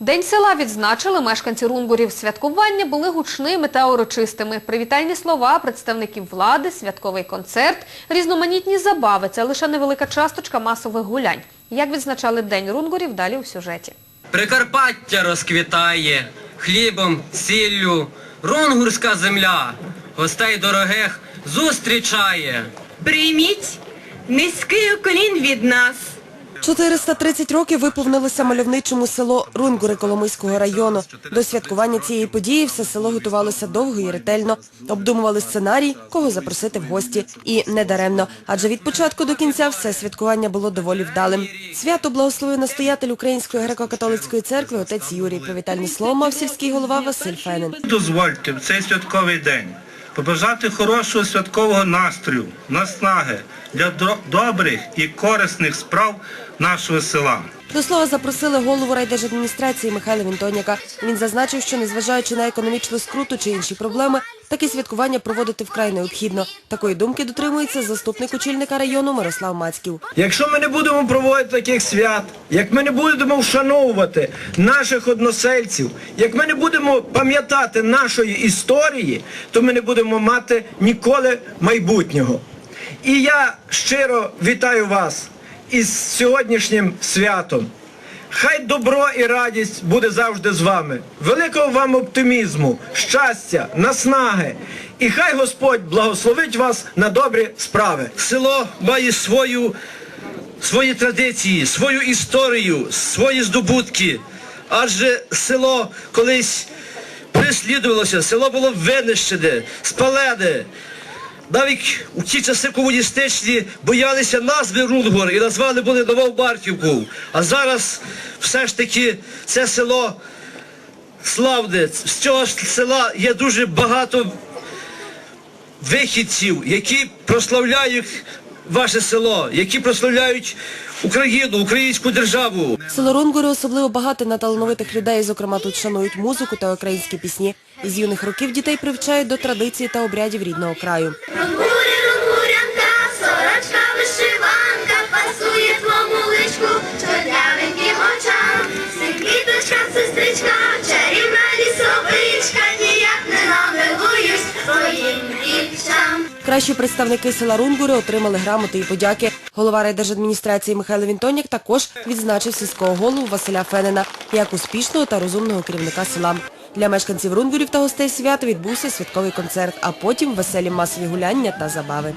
День села відзначили мешканці Рунгурів. Святкування були гучними та урочистими. Привітальні слова представників влади, святковий концерт, різноманітні забави – це лише невелика часточка масових гулянь. Як відзначали День Рунгурів, далі у сюжеті. Прикарпаття розквітає хлібом, сіллю, рунгурська земля, гостей дорогих зустрічає. Прийміть низький уклін від нас. 430 років виповнилося мальовничому село Рунгури Коломийського району. До святкування цієї події все село готувалося довго і ретельно. Обдумували сценарій, кого запросити в гості. І недаремно, адже від початку до кінця все святкування було доволі вдалим. Свято благословив настоятель Української греко-католицької церкви отець Юрій. Привітальне слово мав сільський голова Василь Фенин. Дозвольте в цей святковий день побажати хорошого святкового настрою, наснаги для добрих і корисних справ нашого села. До слова запросили голову райдержадміністрації Михайла Вінтоняка. Він зазначив, що незважаючи на економічну скруту чи інші проблеми, такі святкування проводити вкрай необхідно. Такої думки дотримується заступник очільника району Мирослав Мацьків. Якщо ми не будемо проводити таких свят, як ми не будемо вшановувати наших односельців, як ми не будемо пам'ятати нашої історії, то ми не будемо мати ніколи майбутнього. І я щиро вітаю вас із сьогоднішнім святом. Хай добро і радість буде завжди з вами. Великого вам оптимізму, щастя, наснаги. І хай Господь благословить вас на добрі справи. Село має свою, свої традиції, свою історію, свої здобутки. Адже село колись прислідувалося, село було винищене, спалене. Навіть у ті часи комуністичні боялися назви Рунгор і назвали були Новобарківку. А зараз все ж таки це село славне. З цього села є дуже багато вихідців, які прославляють ваше село, які прославляють Україну, українську державу. Село Рунгури особливо багате на талановитих людей, зокрема тут шанують музику та українські пісні. Із юних років дітей привчають до традицій та обрядів рідного краю. Рунгурі, Кращі представники села Рунгури отримали грамоти і подяки. Голова райдержадміністрації Михайло Вінтонік також відзначив сільського голову Василя Фенина як успішного та розумного керівника села. Для мешканців Рунгурів та гостей свята відбувся святковий концерт, а потім веселі масові гуляння та забави.